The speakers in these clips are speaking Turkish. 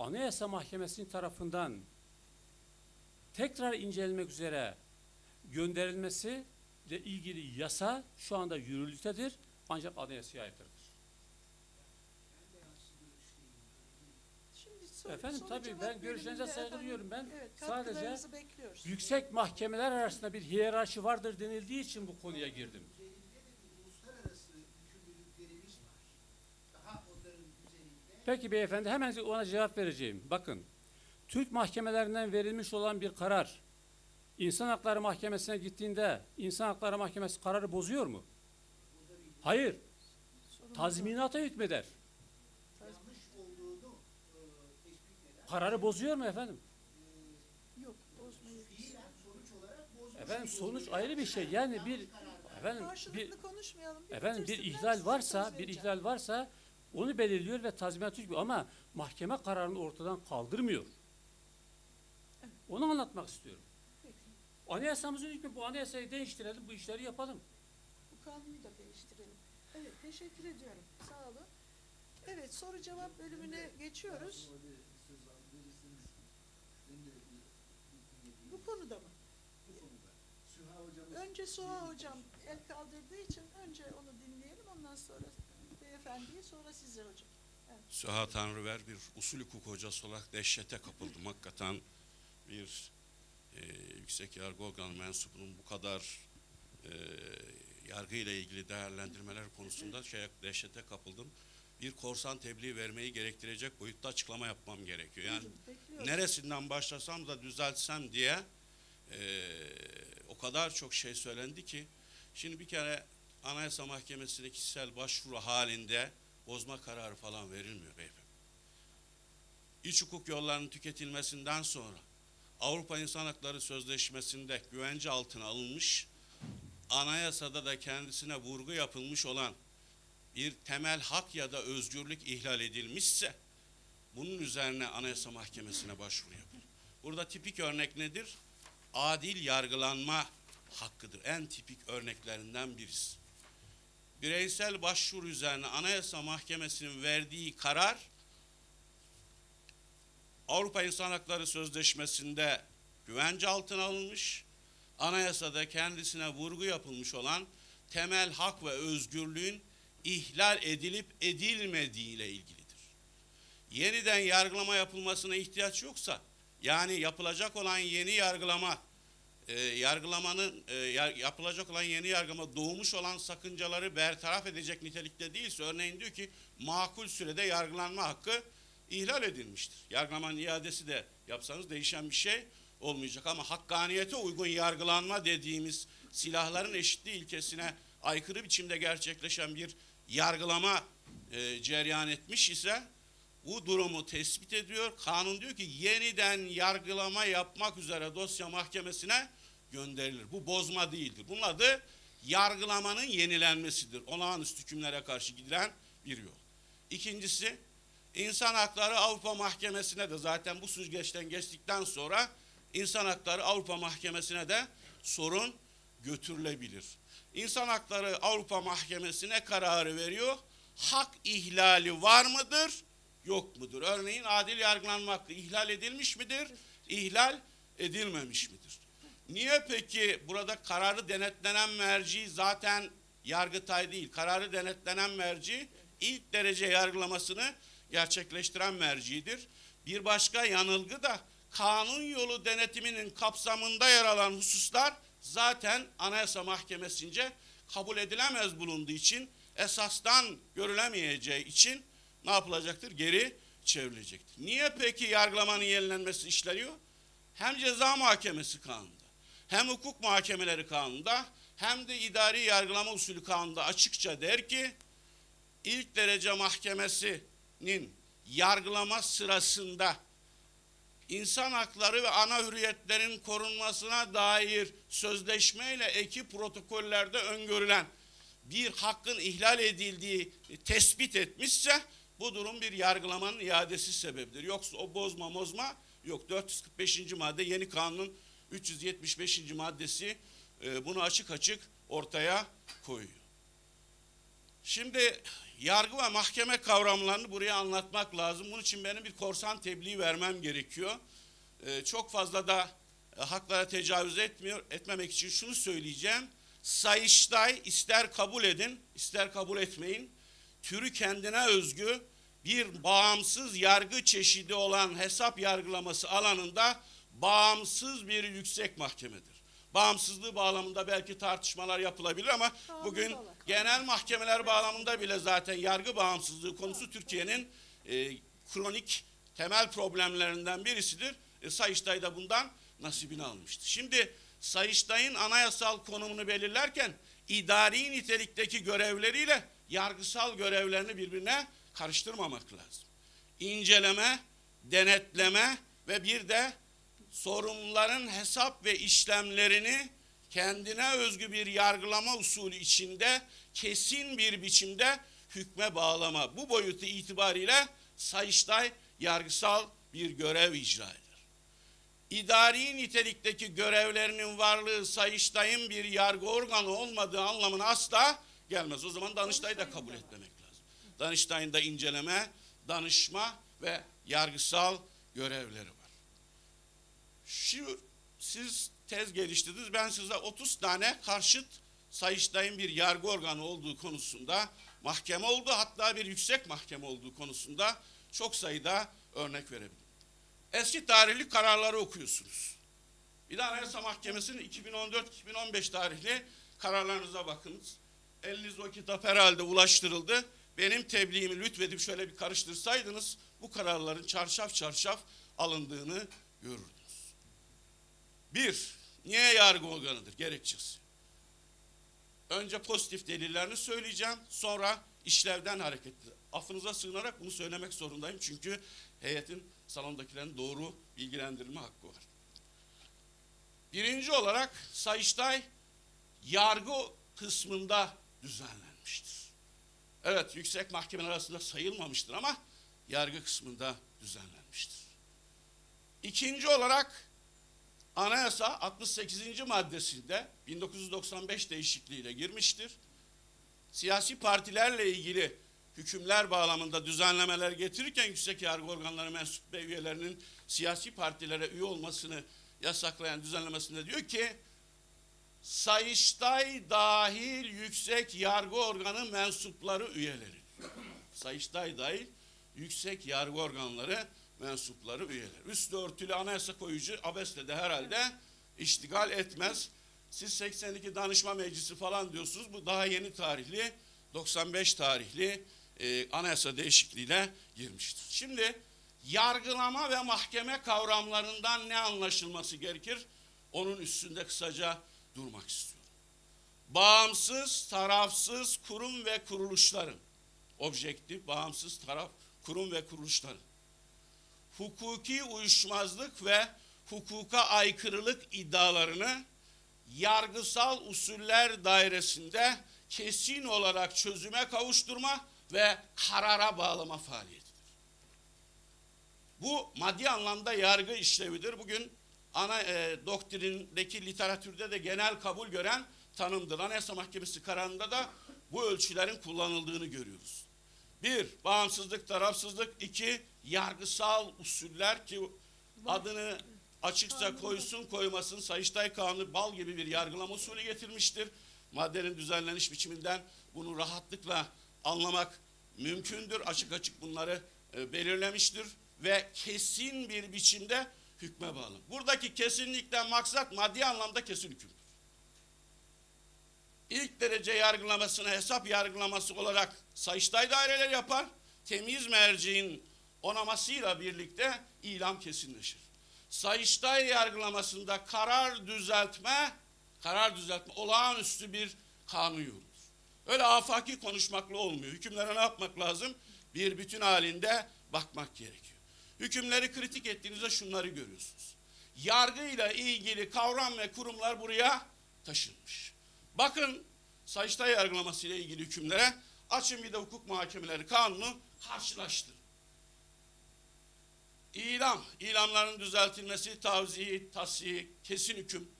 Anayasa Mahkemesi'nin tarafından tekrar incelenmek üzere gönderilmesi ile ilgili yasa şu anda yürürlüktedir ancak anayasaya aykırıdır. Soru, Efendim, tabii ben görüşlerinize saygı duyuyorum. Ben evet, sadece bekliyoruz. Yüksek mahkemeler arasında bir hiyerarşi vardır denildiği için bu konuya girdim. Üzerinde de bir uluslararası yükümlülüklerimiz var. Daha onların üzerinde Peki beyefendi hemen ona cevap vereceğim. Bakın, Türk mahkemelerinden verilmiş olan bir karar, İnsan Hakları Mahkemesi'ne gittiğinde İnsan Hakları Mahkemesi kararı bozuyor mu? Hayır, tazminata hükmeder. Kararı bozuyor mu efendim? Yok. Efendim sonuç ayrı bir şey. Yani bir efendim bir konuşmayalım. efendim bir ihlal varsa, bir ihlal varsa onu belirliyor ve tazminat hükmü ama mahkeme kararını ortadan kaldırmıyor. Onu anlatmak istiyorum. Peki. Anayasamızın hükmü bu anayasayı değiştirelim, bu işleri yapalım. Bu kanunu da değiştirelim. Evet, teşekkür ediyorum. Sağ olun. Evet, soru cevap bölümüne geçiyoruz. Bu konuda mı? Önce Suha Hocam el kaldırdığı için önce onu dinleyelim. Ondan sonra beyefendiyi, sonra size hocam. Süha Tanrıver bir usul hukuk hocası olarak dehşete kapıldım. Hakikaten bir e, yüksek yargı organı mensubunun bu kadar e, yargı ile ilgili değerlendirmeler konusunda şey, dehşete kapıldım. Bir korsan tebliğ vermeyi gerektirecek boyutta açıklama yapmam gerekiyor. Yani Buyurun, bekliyoruz. neresinden başlasam da düzeltsem diye e, o kadar çok şey söylendi ki şimdi bir kere Anayasa Mahkemesi'ne kişisel başvuru halinde bozma kararı falan verilmiyor beyefendi. İç hukuk yollarının tüketilmesinden sonra Avrupa İnsan Hakları Sözleşmesi'nde güvence altına alınmış, anayasada da kendisine vurgu yapılmış olan bir temel hak ya da özgürlük ihlal edilmişse bunun üzerine Anayasa Mahkemesi'ne başvuru yapılır. Burada tipik örnek nedir? Adil yargılanma hakkıdır. En tipik örneklerinden birisi. Bireysel başvuru üzerine Anayasa Mahkemesi'nin verdiği karar Avrupa İnsan Hakları Sözleşmesi'nde güvence altına alınmış, anayasada kendisine vurgu yapılmış olan temel hak ve özgürlüğün ihlal edilip edilmediği ile ilgilidir. Yeniden yargılama yapılmasına ihtiyaç yoksa, yani yapılacak olan yeni yargılama, e, yargılamanın e, yapılacak olan yeni yargılama doğmuş olan sakıncaları bertaraf edecek nitelikte değilse, örneğin diyor ki makul sürede yargılanma hakkı ihlal edilmiştir. Yargılamanın iadesi de yapsanız değişen bir şey olmayacak ama hakkaniyete uygun yargılanma dediğimiz silahların eşitliği ilkesine aykırı biçimde gerçekleşen bir yargılama e, cereyan etmiş ise bu durumu tespit ediyor. Kanun diyor ki yeniden yargılama yapmak üzere dosya mahkemesine gönderilir. Bu bozma değildir. Bunun adı yargılamanın yenilenmesidir. Olağanüstü hükümlere karşı gidilen bir yol. İkincisi İnsan Hakları Avrupa Mahkemesi'ne de zaten bu süzgeçten geçtikten sonra İnsan Hakları Avrupa Mahkemesi'ne de sorun götürülebilir. İnsan Hakları Avrupa Mahkemesi'ne kararı veriyor. Hak ihlali var mıdır, yok mudur? Örneğin adil yargılanma hakkı ihlal edilmiş midir, ihlal edilmemiş midir? Niye peki burada kararı denetlenen merci zaten Yargıtay değil, kararı denetlenen merci ilk derece yargılamasını gerçekleştiren mercidir. Bir başka yanılgı da kanun yolu denetiminin kapsamında yer alan hususlar zaten Anayasa Mahkemesi'nce kabul edilemez bulunduğu için esastan görülemeyeceği için ne yapılacaktır? Geri çevrilecektir. Niye peki yargılamanın yenilenmesi işleniyor? Hem ceza mahkemesi kanununda, hem hukuk muhakemeleri kanununda, hem de idari yargılama usulü kanununda açıkça der ki, ilk derece mahkemesinin yargılama sırasında insan hakları ve ana hürriyetlerin korunmasına dair sözleşmeyle eki protokollerde öngörülen bir hakkın ihlal edildiği tespit etmişse bu durum bir yargılamanın iadesi sebebidir. Yoksa o bozma mozma yok. 445. madde yeni kanunun 375. maddesi e, bunu açık açık ortaya koyuyor. Şimdi yargı ve mahkeme kavramlarını buraya anlatmak lazım. Bunun için benim bir korsan tebliği vermem gerekiyor. Ee, çok fazla da e, haklara tecavüz etmiyor, etmemek için şunu söyleyeceğim. Sayıştay ister kabul edin, ister kabul etmeyin. Türü kendine özgü bir bağımsız yargı çeşidi olan hesap yargılaması alanında bağımsız bir yüksek mahkemedir. Bağımsızlığı bağlamında belki tartışmalar yapılabilir ama Kanunu bugün olarak. genel mahkemeler bağlamında bile zaten yargı bağımsızlığı konusu Türkiye'nin e, kronik temel problemlerinden birisidir. E, Sayıştay da bundan nasibini almıştı. Şimdi Sayıştay'ın anayasal konumunu belirlerken idari nitelikteki görevleriyle yargısal görevlerini birbirine karıştırmamak lazım. İnceleme, denetleme ve bir de sorumluların hesap ve işlemlerini kendine özgü bir yargılama usulü içinde kesin bir biçimde hükme bağlama. Bu boyutu itibariyle Sayıştay yargısal bir görev icra eder. İdari nitelikteki görevlerinin varlığı Sayıştay'ın bir yargı organı olmadığı anlamına asla gelmez. O zaman Danıştay'ı da kabul etmemek lazım. Danıştay'ın da inceleme, danışma ve yargısal görevleri var. Şu siz tez geliştirdiniz. Ben size 30 tane karşıt Sayıştay'ın bir yargı organı olduğu konusunda mahkeme oldu hatta bir yüksek mahkeme olduğu konusunda çok sayıda örnek verebilirim. Eski tarihli kararları okuyorsunuz. Bir de Anayasa Mahkemesi'nin 2014-2015 tarihli kararlarınıza bakınız. Eliniz o kitap herhalde ulaştırıldı. Benim tebliğimi lütfedip şöyle bir karıştırsaydınız bu kararların çarşaf çarşaf alındığını görürdünüz. Bir, niye yargı organıdır gerekçesi? Önce pozitif delillerini söyleyeceğim, sonra işlevden hareketli. Affınıza sığınarak bunu söylemek zorundayım çünkü heyetin salondakilerin doğru bilgilendirme hakkı var. Birinci olarak Sayıştay yargı kısmında düzenlenmiştir. Evet yüksek mahkemeler arasında sayılmamıştır ama yargı kısmında düzenlenmiştir. İkinci olarak Anayasa 68. maddesinde 1995 değişikliğiyle girmiştir. Siyasi partilerle ilgili hükümler bağlamında düzenlemeler getirirken yüksek yargı organları mensup üyelerinin siyasi partilere üye olmasını yasaklayan düzenlemesinde diyor ki Sayıştay dahil yüksek yargı organı mensupları üyeleri. Sayıştay dahil yüksek yargı organları mensupları üyeler. Üstü örtülü anayasa koyucu abesle de herhalde iştigal etmez. Siz 82 danışma meclisi falan diyorsunuz. Bu daha yeni tarihli 95 tarihli e, anayasa değişikliğiyle girmiştir. Şimdi yargılama ve mahkeme kavramlarından ne anlaşılması gerekir? Onun üstünde kısaca durmak istiyorum. Bağımsız, tarafsız kurum ve kuruluşların, objektif, bağımsız taraf, kurum ve kuruluşların, hukuki uyuşmazlık ve hukuka aykırılık iddialarını yargısal usuller dairesinde kesin olarak çözüme kavuşturma ve karara bağlama faaliyetidir. Bu maddi anlamda yargı işlevidir. Bugün ana e, doktrindeki literatürde de genel kabul gören tanımdır. Anayasa Mahkemesi kararında da bu ölçülerin kullanıldığını görüyoruz. Bir, bağımsızlık, tarafsızlık. iki yargısal usuller ki adını açıkça koysun koymasın Sayıştay Kanunu bal gibi bir yargılama usulü getirmiştir. Maddenin düzenleniş biçiminden bunu rahatlıkla anlamak mümkündür. Açık açık bunları e, belirlemiştir ve kesin bir biçimde hükme bağlı. Buradaki kesinlikten maksat maddi anlamda kesin hükümdür. İlk derece yargılamasını hesap yargılaması olarak Sayıştay daireleri yapar. Temiz merciğin onamasıyla birlikte ilam kesinleşir. Sayıştay yargılamasında karar düzeltme, karar düzeltme olağanüstü bir kanun yurdudur. Öyle afaki konuşmakla olmuyor. Hükümlere ne yapmak lazım? Bir bütün halinde bakmak gerekiyor. Hükümleri kritik ettiğinizde şunları görüyorsunuz. Yargıyla ilgili kavram ve kurumlar buraya taşınmış. Bakın Sayıştay yargılaması ile ilgili hükümlere açın bir de hukuk muhakemeleri kanunu karşılaştırın. İlam, ilamların düzeltilmesi, tavziye, tasfiye, kesin hüküm,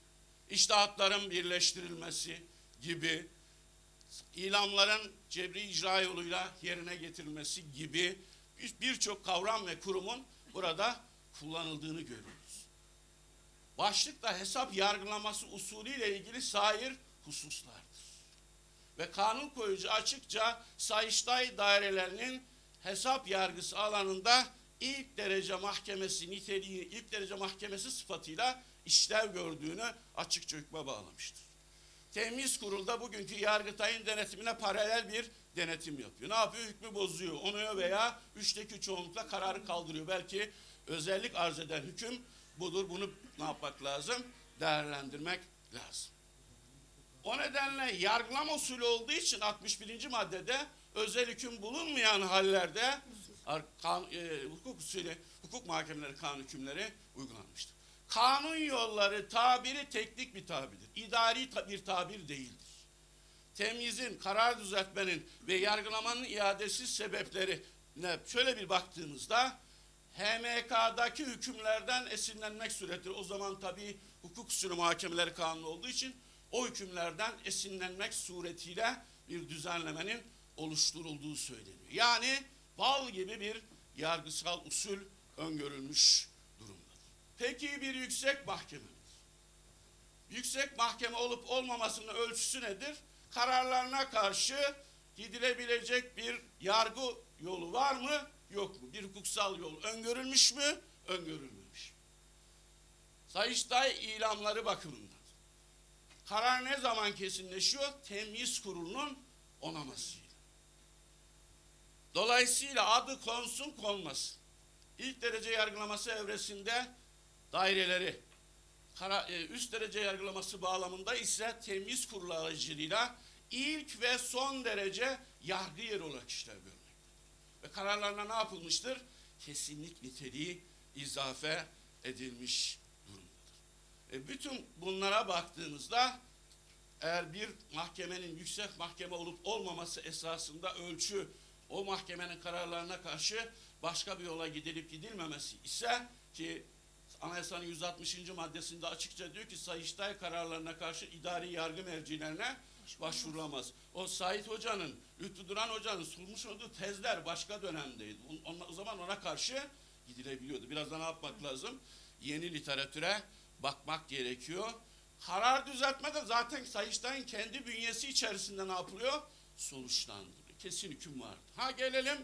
iştahatların birleştirilmesi gibi ilamların cebri icra yoluyla yerine getirilmesi gibi bir- birçok kavram ve kurumun burada kullanıldığını görüyoruz. Başlıkta hesap yargılaması usulüyle ilgili sair hususlardır. Ve kanun koyucu açıkça Sayıştay dairelerinin hesap yargısı alanında ilk derece mahkemesi niteliği, ilk derece mahkemesi sıfatıyla işlev gördüğünü açıkça hükme bağlamıştır. Temiz kurulda bugünkü Yargıtay'ın denetimine paralel bir denetim yapıyor. Ne yapıyor? Hükmü bozuyor. Onuyor veya üçteki çoğunlukla kararı kaldırıyor. Belki özellik arz eden hüküm budur. Bunu ne yapmak lazım? Değerlendirmek lazım. O nedenle yargılama usulü olduğu için 61. maddede özel hüküm bulunmayan hallerde kan, e, hukuk usulü, hukuk mahkemeleri kanun hükümleri uygulanmıştır. Kanun yolları tabiri teknik bir tabirdir. İdari bir tabir değildir. Temyizin, karar düzeltmenin ve yargılamanın iadesi sebepleri ne? Şöyle bir baktığımızda HMK'daki hükümlerden esinlenmek suretiyle o zaman tabii hukuk usulü muhakemeleri kanunu olduğu için o hükümlerden esinlenmek suretiyle bir düzenlemenin oluşturulduğu söyleniyor. Yani bal gibi bir yargısal usul öngörülmüş durumdadır. Peki bir yüksek mahkeme? Yüksek mahkeme olup olmamasının ölçüsü nedir? Kararlarına karşı gidilebilecek bir yargı yolu var mı? Yok mu? Bir hukuksal yol öngörülmüş mü? Öngörülmemiş. Sayıştay ilamları bakımından. Karar ne zaman kesinleşiyor? Temyiz kurulunun onamasıyla. Dolayısıyla adı konsun konmasın. İlk derece yargılaması evresinde daireleri, e, üst derece yargılaması bağlamında ise temyiz kurulu aracılığıyla ilk ve son derece yargı yeri olarak işlev görmektedir. Ve kararlarına ne yapılmıştır? Kesinlik niteliği izafe edilmiş. E, bütün bunlara baktığımızda eğer bir mahkemenin yüksek mahkeme olup olmaması esasında ölçü o mahkemenin kararlarına karşı başka bir yola gidilip gidilmemesi ise ki Anayasanın 160. maddesinde açıkça diyor ki Sayıştay kararlarına karşı idari yargı mercilerine başvurulamaz. O Sait Hoca'nın, Lütfü Duran Hoca'nın sunmuş olduğu tezler başka dönemdeydi. On- on- o zaman ona karşı gidilebiliyordu. Biraz da ne yapmak lazım? Yeni literatüre bakmak gerekiyor. Karar düzeltme de zaten Sayıştay'ın kendi bünyesi içerisinde ne yapılıyor? Sonuçlandırılıyor. Kesin hüküm var. Ha gelelim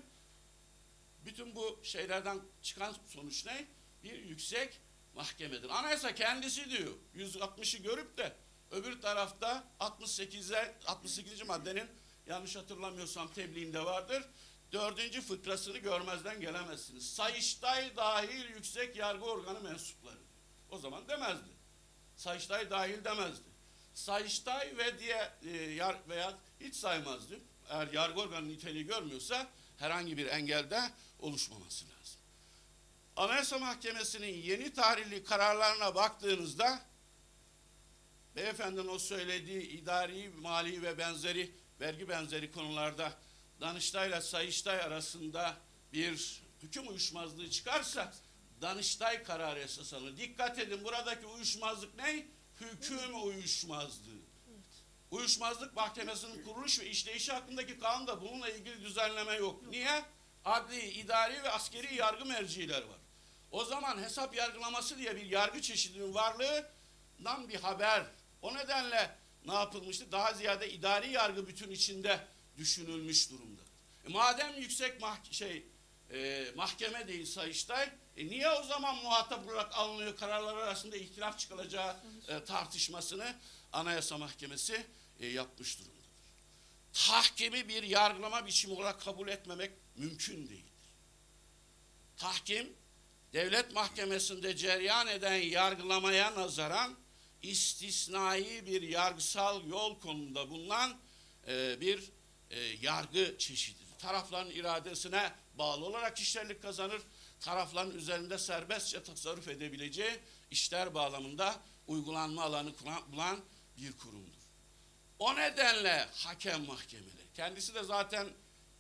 bütün bu şeylerden çıkan sonuç ne? Bir yüksek mahkemedir. Anayasa kendisi diyor. 160'ı görüp de öbür tarafta 68'e 68. maddenin yanlış hatırlamıyorsam tebliğinde vardır. Dördüncü fıkrasını görmezden gelemezsiniz. Sayıştay dahil yüksek yargı organı mensupları. O zaman demezdi. Sayıştay dahil demezdi. Sayıştay ve diye e, yar, veya hiç saymazdı. Eğer yargı organı niteliği görmüyorsa herhangi bir engelde oluşmaması lazım. Anayasa Mahkemesi'nin yeni tarihli kararlarına baktığınızda beyefendinin o söylediği idari, mali ve benzeri vergi benzeri konularda Danıştay ile Sayıştay arasında bir hüküm uyuşmazlığı çıkarsa Danıştay kararı esas alınır. Dikkat edin buradaki uyuşmazlık ne? Hüküm uyuşmazlığı. Uyuşmazlık Mahkemesi'nin kuruluş ve işleyişi hakkındaki kanunda bununla ilgili düzenleme yok. Niye? Adli, idari ve askeri yargı merciler var. O zaman hesap yargılaması diye bir yargı çeşidinin varlığından bir haber. O nedenle ne yapılmıştı? Daha ziyade idari yargı bütün içinde düşünülmüş durumda. E madem yüksek mah şey e, mahkeme değil Sayıştay, e niye o zaman muhatap olarak alınıyor kararlar arasında ihtilaf çıkılacağı e, tartışmasını Anayasa Mahkemesi e, yapmış durumdadır. Tahkimi bir yargılama biçimi olarak kabul etmemek mümkün değildir. Tahkim, devlet mahkemesinde cereyan eden yargılamaya nazaran istisnai bir yargısal yol konumunda bulunan e, bir e, yargı çeşididir. Tarafların iradesine bağlı olarak işlerlik kazanır. Tarafların üzerinde serbestçe tasarruf edebileceği işler bağlamında uygulanma alanı kuran- bulan bir kurumdur. O nedenle hakem mahkemeleri. Kendisi de zaten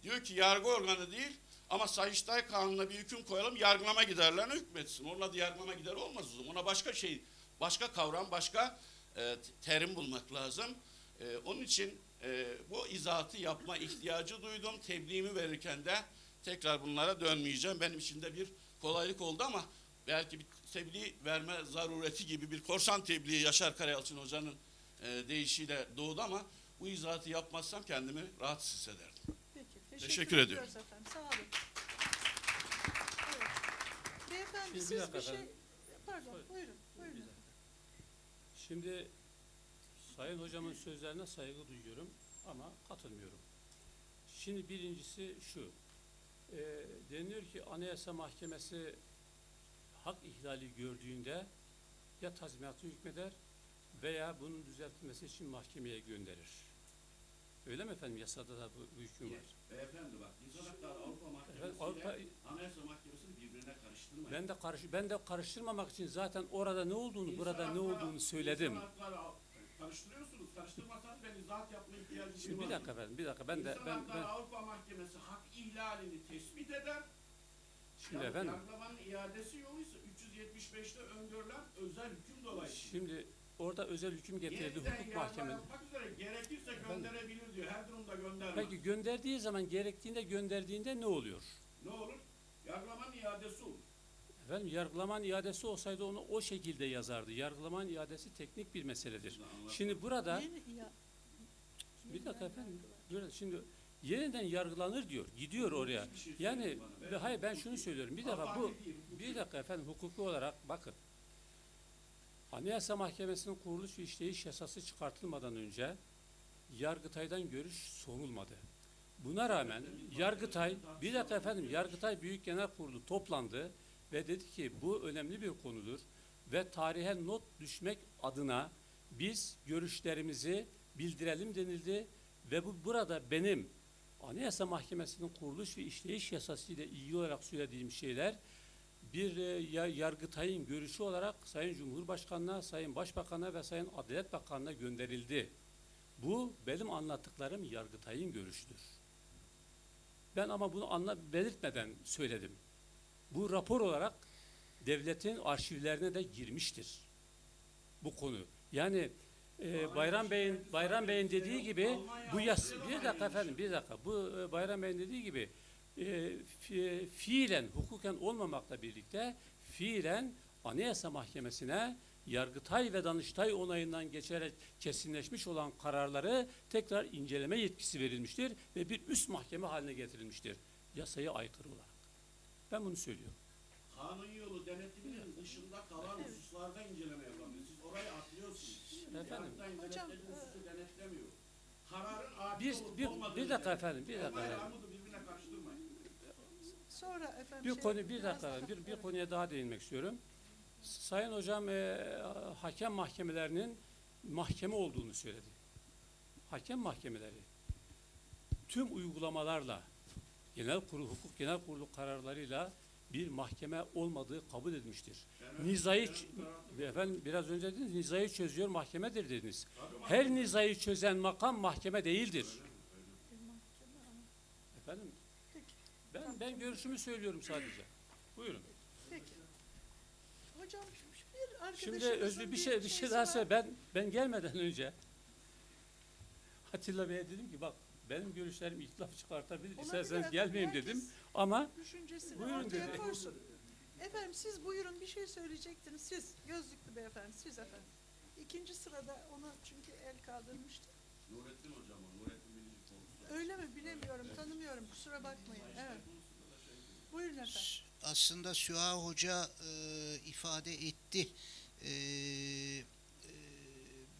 diyor ki yargı organı değil ama Sayıştay Kanunu'na bir hüküm koyalım yargılama giderlerine hükmetsin. Onun adı yargılama gider olmaz. Ona başka şey, başka kavram, başka e, terim bulmak lazım. E, onun için e, bu izahatı yapma ihtiyacı duydum. Tebliğimi verirken de tekrar bunlara dönmeyeceğim. Benim için de bir kolaylık oldu ama belki bir tebliğ verme zarureti gibi bir korsan tebliği Yaşar Karayalçın Hoca'nın e, deyişiyle doğdu ama bu izahatı yapmazsam kendimi rahatsız hissederdim. Peki, teşekkür, Teşekkür ediyorum. efendim. Sağ olun. Evet. Beyefendi Şimdi bir siz bir, dakika şey... Pardon, Buyurun. buyurun. Buyurun. Bir. Şimdi Sayın Hocamın sözlerine saygı duyuyorum ama katılmıyorum. Şimdi birincisi şu. E, deniyor ki Anayasa Mahkemesi hak ihlali gördüğünde ya tazminatı hükmeder veya bunun düzeltilmesi için mahkemeye gönderir. Öyle mi efendim? Yasada da bu, bu hüküm var. Beyefendi bak İnsan Hakları Avrupa Evet, Avrupa, Anayasa Mahkemesi'ni birbirine karıştırmayın. ben de karış, ben de karıştırmamak için zaten orada ne olduğunu, burada ne olduğunu söyledim. İnsan hakları karıştırıyorsunuz. Karıştırmasanız ben izahat yapma ihtiyacı Şimdi bir dakika efendim, bir dakika ben de İnsan ben Hakları ben Avrupa Mahkemesi hak ihlalini tespit eder. şimdi Yalnız efendim Yargılamanın iadesi yoluysa 375'te öngörülen özel hüküm dolayısıyla. Şimdi orada özel hüküm getirdi Yeniden hukuk yargılama mahkemesi. yapmak üzere gerekirse gönderebilir diyor. Her durumda göndermez. Peki gönderdiği zaman gerektiğinde gönderdiğinde ne oluyor? Ne olur? Yargılamanın iadesi olur. Efendim yargılaman iadesi olsaydı onu o şekilde yazardı. Yargılaman iadesi teknik bir meseledir. Şimdi burada bir dakika efendim. Burada şimdi yeniden yargılanır diyor. Gidiyor oraya. Şey Yani hayır ben şunu söylüyorum. Bir defa bu bir dakika efendim hukuki olarak bakın. Anayasa Mahkemesi'nin kuruluş ve işleyiş yasası çıkartılmadan önce Yargıtay'dan görüş sorulmadı. Buna rağmen Yargıtay, bir dakika efendim, Yargıtay Büyük Genel Kurulu toplandı ve dedi ki bu önemli bir konudur ve tarihe not düşmek adına biz görüşlerimizi bildirelim denildi ve bu burada benim Anayasa Mahkemesi'nin kuruluş ve işleyiş yasası ile ilgili olarak söylediğim şeyler bir e, ya- Yargıtay'ın görüşü olarak Sayın Cumhurbaşkanı'na, Sayın Başbakan'a ve Sayın Adalet Bakanı'na gönderildi. Bu benim anlattıklarım Yargıtay'ın görüşüdür. Ben ama bunu anla belirtmeden söyledim. Bu rapor olarak devletin arşivlerine de girmiştir. Bu konu. Yani e, Bayram Bey'in Bayram Bey'in dediği gibi bu yas bir dakika efendim bir dakika bu e, Bayram Bey'in dediği gibi e, fi- fiilen hukuken olmamakla birlikte fiilen Anayasa Mahkemesi'ne Yargıtay ve Danıştay onayından geçerek kesinleşmiş olan kararları tekrar inceleme yetkisi verilmiştir ve bir üst mahkeme haline getirilmiştir. Yasaya aykırı olarak. Ben bunu söylüyorum. Kanun yolu denetiminin dışında kalan hususlarda inceleme yapamıyor. Siz orayı atlıyorsunuz. Efendim? Hocam, hususu denetlemiyor. Kararın adil Bir, olup bir, olmadığını bir dakika efendim, bir dakika efendim. birbirine karıştırmayın. Sonra efendim Bir şey, konu bir dakika bir, bir evet. konuya daha değinmek istiyorum. Sayın hocam e, hakem mahkemelerinin mahkeme olduğunu söyledi. Hakem mahkemeleri tüm uygulamalarla genel kurulu hukuk genel kurulu kararlarıyla bir mahkeme olmadığı kabul edilmiştir. Nizayı ç- efendim biraz önce dediniz nizayı çözüyor mahkemedir dediniz. Her nizayı çözen makam mahkeme değildir. Efendim Peki. ben ben görüşümü söylüyorum sadece. Buyurun. Peki. Hocam bir Şimdi özür bir şey bir şey daha söyle. Ben ben gelmeden önce Atilla Bey'e dedim ki bak benim görüşlerim ihtilaf çıkartabilir. Olabilir İsterseniz efendim, gelmeyeyim herkes dedim. Ama Düşüncesini Buyurun ortaya dedi. koysun. Efendim siz buyurun bir şey söyleyecektiniz. Siz gözlüklü beyefendi siz efendim. İkinci sırada ona çünkü el kaldırmıştı. Nurettin hocam o, Nurettin Bilici konusunda. Öyle mi bilemiyorum tanımıyorum kusura bakmayın. Evet. Buyurun efendim. aslında Süha Hoca e, ifade etti. E, e,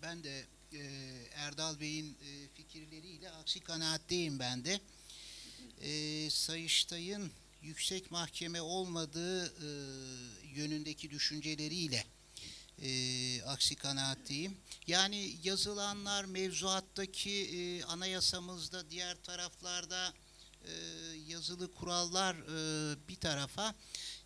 ben de e, Erdal Bey'in e, fikirleriyle aksi kanaatteyim ben de. E, Sayıştay'ın yüksek mahkeme olmadığı yönündeki düşünceleriyle e, aksi kanaatteyim. Yani yazılanlar mevzuattaki e, anayasamızda diğer taraflarda e, yazılı kurallar e, bir tarafa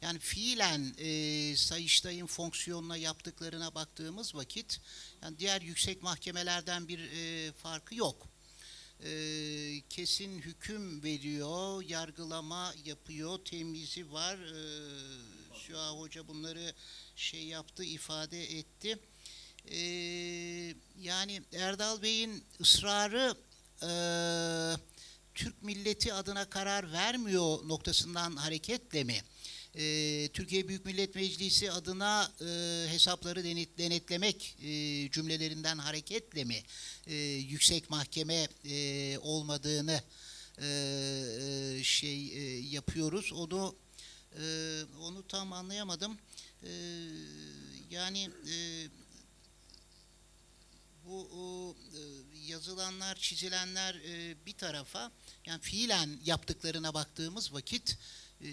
yani fiilen e, Sayıştay'ın fonksiyonuna yaptıklarına baktığımız vakit yani diğer yüksek mahkemelerden bir e, farkı yok. E, kesin hüküm veriyor, yargılama yapıyor, temizi var. E, Süha Hoca bunları şey yaptı, ifade etti. E, yani Erdal Bey'in ısrarı e, Türk milleti adına karar vermiyor noktasından hareketle mi? E, Türkiye Büyük Millet Meclisi adına e, hesapları denet, denetlemek e, cümlelerinden hareketle mi e, yüksek mahkeme e, olmadığını e, e, şey e, yapıyoruz? Onu e, onu tam anlayamadım. E, yani e, bu o, e, yazılanlar, çizilenler e, bir tarafa, yani fiilen yaptıklarına baktığımız vakit e,